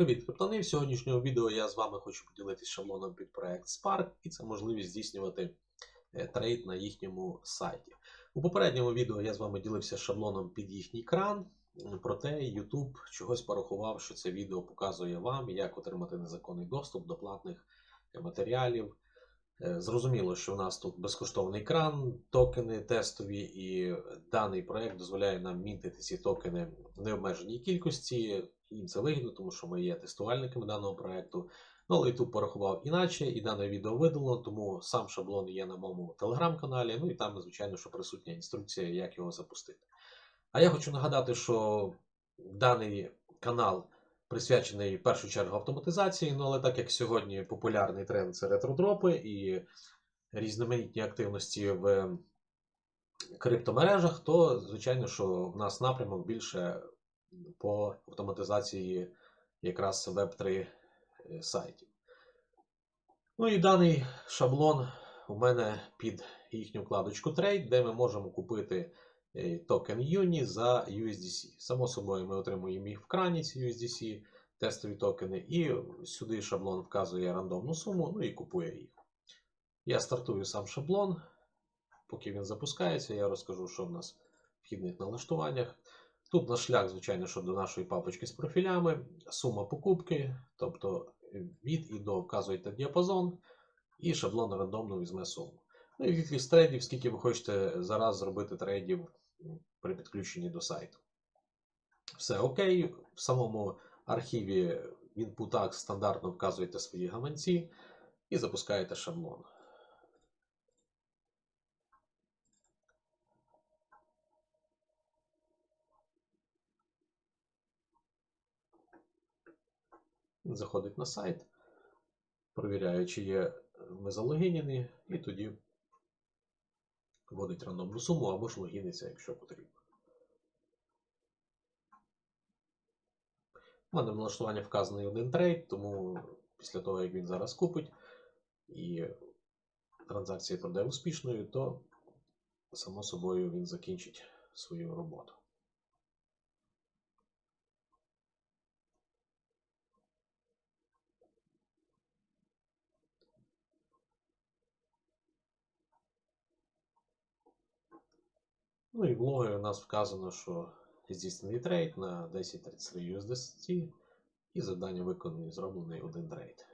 Привіт, криптони! В сьогоднішнього відео я з вами хочу поділитися шаблоном під проект Spark, і це можливість здійснювати е, трейд на їхньому сайті. У попередньому відео я з вами ділився шаблоном під їхній кран, проте YouTube чогось порахував, що це відео показує вам, як отримати незаконний доступ до платних е, матеріалів. Е, Зрозуміло, що у нас тут безкоштовний кран, токени тестові, і даний проект дозволяє нам мінтити ці токени в необмеженій кількості. Їм це вигідно, тому що ми є тестувальниками даного проекту. Ну, але YouTube порахував іначе, і дане відео видалено, тому сам шаблон є на моєму телеграм-каналі. Ну і там, звичайно, що присутня інструкція, як його запустити. А я хочу нагадати, що даний канал присвячений в першу чергу автоматизації, ну але так як сьогодні популярний тренд це ретродропи і різноманітні активності в криптомережах, то звичайно, що в нас напрямок більше по автоматизації якраз Web3 е, сайтів. Ну і даний шаблон у мене під їхню вкладочку Trade, де ми можемо купити е, токен Uni за USDC. Само собою, ми отримуємо їх в крані, ці USDC, тестові токени, і сюди шаблон вказує рандомну суму, ну і купує їх. Я стартую сам шаблон. Поки він запускається, я розкажу, що в нас в вхідних налаштуваннях. Тут наш шлях, звичайно, що до нашої папочки з профілями, сума покупки, тобто від і до вказуєте діапазон, і шаблон рандомно візьме суму. Ну і кількість трейдів, скільки ви хочете зараз зробити трейдів при підключенні до сайту. Все окей. В самому архіві інпутах стандартно вказуєте свої гаманці і запускаєте шаблон. Заходить на сайт, провіряє, чи є ми залогінені, і тоді вводить рандомну суму або ж логіниться, якщо потрібно. У мене в налаштуванні вказаний один трейд, тому після того, як він зараз купить і транзакція пройде успішною, то само собою він закінчить свою роботу. Ну і в логі у нас вказано, що здійснений трейд на 1033 USDC і завдання виконаний зроблений один трейд.